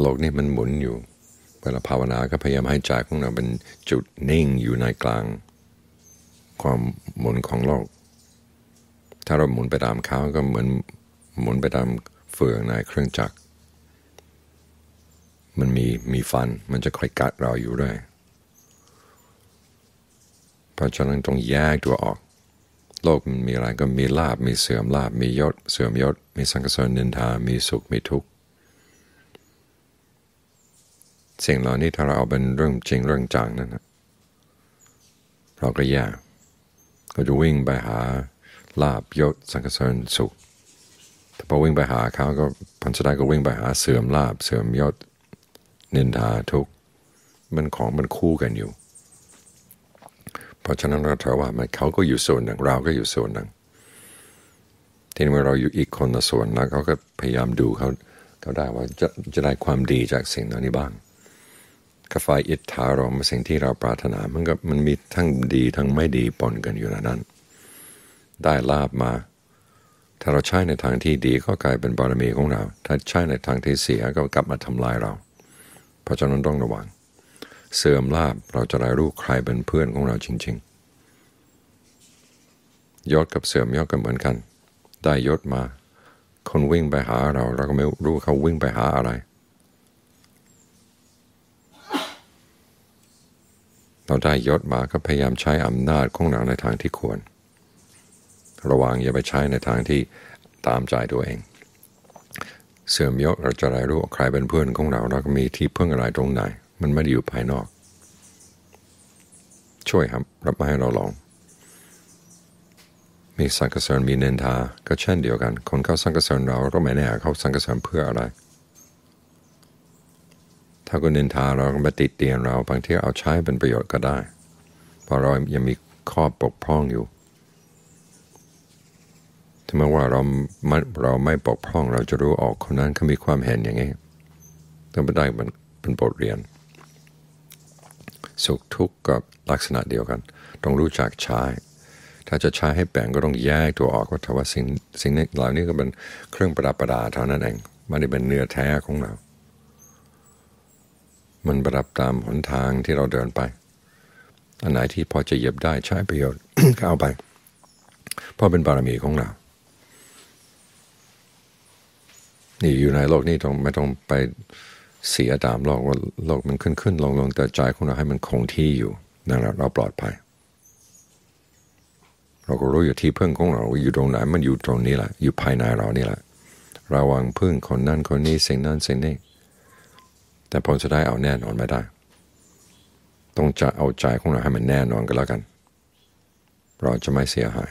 โลกนี้มันหมุนอยู่ เวลาภาวนาก็พยายามให้ใจของเราเป็นจุดนิ่งอยู่ในกลาง ความหมุนของโลก ถ้าเราหมุนไปตามเขาก็เหมือนหมุนไปตามเฟืองในเครื่องจักร มันมีมีฟันมันจะคอยกัดเราอยู่ด้วย เพราะฉะนั้นต้องแยกตัวออก โลกมันมีอะไรก็มีลาบมีเสื่อมลาบมียศ เสื่อมยศ มีสังกสรนินทา มีสุขมีทุกข์ สิ่งเหล่านี้ถ้าเราเอาเป็นเรื่องจริงเรื่องจังนั่นนะเราก็แย่ก็จะวิ่งไปหาลาบยศสังกสรสุขถ้าพอวิ่งไปหาเขาก็พันสดาก็วิ่งไปหาเสื่อมลาบเสื่อมยศนินทาทุกมันของมันคู่กันอยู่ เพราะฉะนั้นเราถือว่ามันเขาก็อยู่ส่วนหนึ่งเราก็อยู่ส่วนหนึ่งทีนี้เมื่อเราอยู่อีกคนละส่วนแล้วเขาก็พยายามดูเขาเขาได้ว่าจะจะได้ความดีจากสิ่งเหล่านี้บ้าง กาไฟอิทธารมสิ่งที่เราปรารถนา มันก็มันมีทั้งดีทั้งไม่ดีปนกันอยู่ในนั้น ได้ลาบมา ถ้าเราใช้ในทางที่ดีก็กลายเป็นบารมีของเรา ถ้าใช้ในทางที่เสียก็กลับมาทำลายเรา เพราะฉะนั้นต้องระวัง เสื่อมลาบเราจะได้รู้ใครเป็นเพื่อนของเราจริง ๆยศกับเสื่อมยศกันเหมือนกัน ได้ยศมา คนวิ่งไปหาเราเราก็ไม่รู้เขาวิ่งไปหาอะไร เราได้ยศมาก็พยายามใช้อำนาจของเราในทางที่ควร ระวังอย่าไปใช้ในทางที่ตามใจตัวเอง เสื่อมยศเราจะได้รู้ใครเป็นเพื่อนของเราเราก็มีที่พึ่งอะไรตรงไหน มันไม่ได้อยู่ภายนอก ช่วยครับรับมาให้เราลอง มีสังกสรมีเนนทาก็เช่นเดียวกัน คนเขาสังกสรเราก็ไม่แน่เขาสังกสรเพื่ออะไร ถ้าคนนินทาเราก็มาติดเตียนเราบางทีเอาใช้เป็นประโยชน์ก็ได้ เพราะเรายังมีข้อปกพร่องอยู่ถ้ามว่าเราเราไม่ปกพร่องเราจะรู้ออกคนนั้นเขามีความเห็นอย่างนี้ต้องไปได้เป็นเป็นบทเรียน สุขทุกข์กับลักษณะเดียวกัน ต้องรู้จักใช้ ถ้าจะใช้ให้แบ่งก็ต้องแยกตัวออกว่าถ้าว่าสิ่งสิ่งนี้เหล่านี้ก็เป็นเครื่องประดับประดาเท่านั้นเองไม่ได้เป็นเนื้อแท้ของเรา มันประดับตามหนทางที่เราเดินไป อันไหนที่พอจะเหย็บได้ใช้ประโยชน์ก็เอาไป เพราะเป็นบารมีของเรา นี่อยู่ในโลกนี้ต้องไม่ต้องไปเสียตามโลกว่าโลกมันขึ้นขึ้นลงลงแต่ใจของเราให้มันคงที่อยู่นั่นแหละเราปลอดภัย เราก็รู้อยู่ที่พึ่งของเราอยู่ตรงไหนมันอยู่ตรงนี้แหละอยู่ภายในเรานี่แหละระวังพึ่งคนนั้นคนนี้สิ่งนั้นสิ่งนี้ แต่ผลจะได้เอาแน่นอนไม่ได้ ต้องจะเอาใจของเราให้มันแน่นอนก็แล้วกัน เราจะไม่เสียหาย